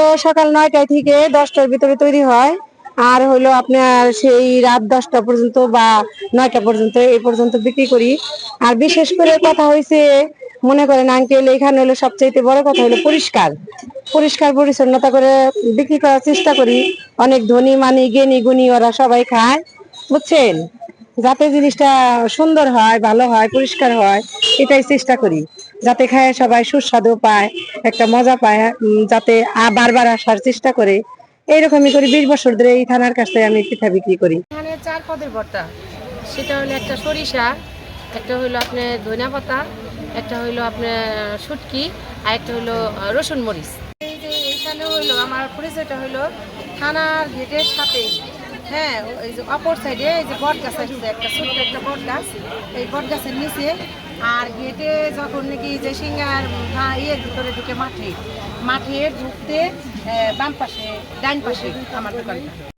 হলো সকাল নয়টায় থেকে দশটার ভিতরে তৈরি হয়। আর হলো আপনার সেই রাত দশটা পর্যন্ত বা নয়টা পর্যন্ত এই পর্যন্ত বিক্রি করি। আর বিশেষ করে কথা হয়েছে মনে করেন আঙ্কেল এখানে হলো সবচেয়ে বড় কথা হলো পরিষ্কার। পরিষ্কার পরিচ্ছন্নতা করে বিক্রি করার চেষ্টা করি। অনেক ধনী মানি, জ্ঞানী গুণী ওরা সবাই খায়, বুঝছেন? যাতে জিনিসটা সুন্দর হয়, ভালো হয়, পরিষ্কার হয়। এটাই চেষ্টা করি, যাতে খায় সবাই সুস্বাদু পায়, একটা মজা পায় যাতে বারবার আসার চেষ্টা করে। এইরকমই করি, বিশ বছর ধরে এই থানার কাছে আমি পিঠা বিক্রি করি। এখানে চার পদের ভর্তা, সেটা হলো একটা সরিষা, একটা হলো আপনার ধনিয়া পাতা, একটা হলো আপনার শুটকি, আর একটা হলো রসুন মরিচ। এইখানে হলো, আমার পরিচয়টা হলো, থানার গেটের সাথেই। হ্যাঁ এই যে অপর সাইডে এই যে বট গাছ আসছে একটা ছোট্ট একটা বট গাছ এই বট গাছের নিচে আর গেটে যখন নাকি যে সিঙ্গার ইয়ে ভিতরে ঢুকে মাঠে মাঠে ঢুকতে বাম পাশে ডাইন পাশে আমার দোকানটা।